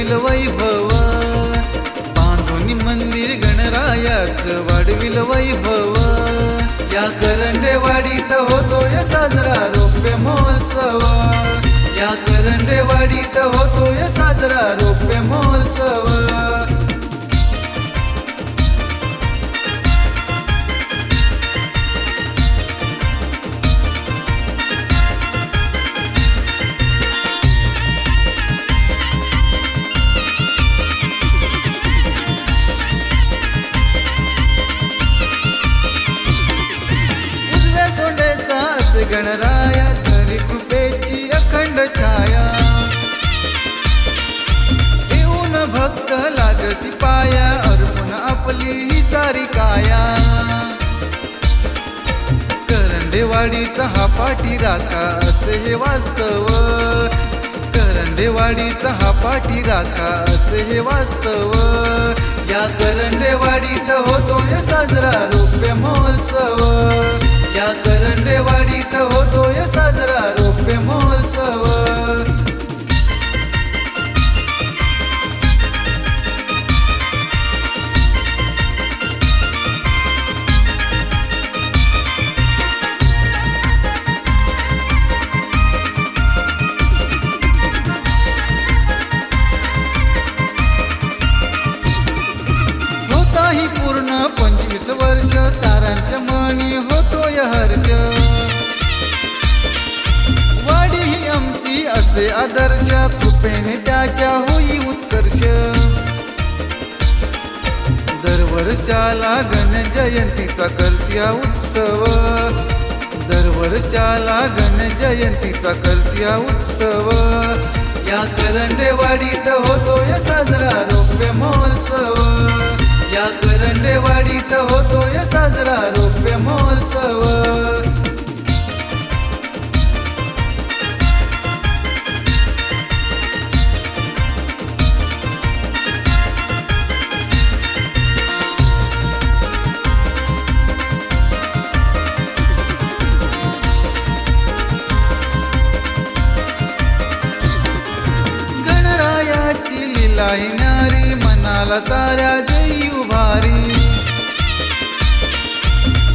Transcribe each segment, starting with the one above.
वाढविल वैभव. बांधून मंदिर गणरायाच वाढविल वैभव. या करंडेवाडीत होतोय साजरा रोप्य महोत्सव. गणराया तरी कृपेची अखंड छाया. येऊन भक्त लागती पाया अर्पण आपली ही सारी काया. करंडेवाडीचा हा पाठी राखा असे हे वास्तव. करंडेवाडीचा हा पाठी राखा असे हे वास्तव. या करंडेवाडीत होतोय साजरा रौप्य महोत्सव. सारांच्या मनी होतोय हर्ष. वाडी ही आमची असे आदर्श कृपेने त्याच्या होई उत्कर्ष. दरवर्षाला गण जयंतीचा करत्या उत्सव. दरवर्षाला गण जयंतीचा करत्या उत्सव. या करंडेवाडीत होतोय साजरा रौप्य महोत्सव. गणरायाची न्यारी मनाला साऱ्या देई उभारी.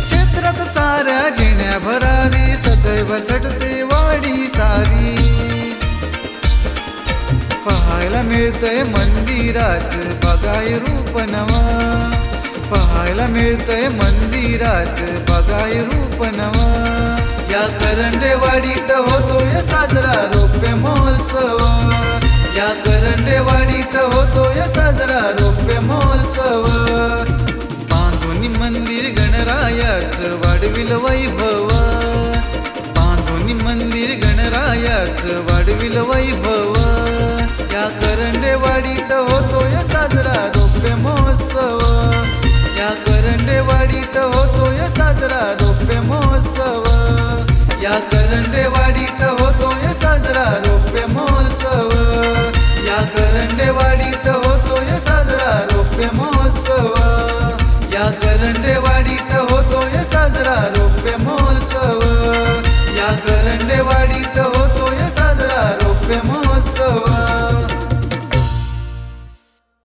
क्षेत्रात साऱ्या घेण्या भरारी सदैव झटते वाडी सारी. पाहायला मिळतंय मंदिराच बघाय रूप नवा. पाहायला मिळतंय मंदिराच बघाय रूप नवा. या करंडेवाडीत होतोय साजरा रौप्य महोत्सव. या होतोय साजरा रोप्य महोत्सव. बांधून मंदिर गणरायाच वाढविल वैभव. बांधून मंदिर गणरायाच वाढविल वैभव. या करंडेवाडीत होतोय साजरा रोप्य महोत्सव. या करंडेवाडीत होतोय साजरा रोप्य महोत्सव. या करंडेवाडीत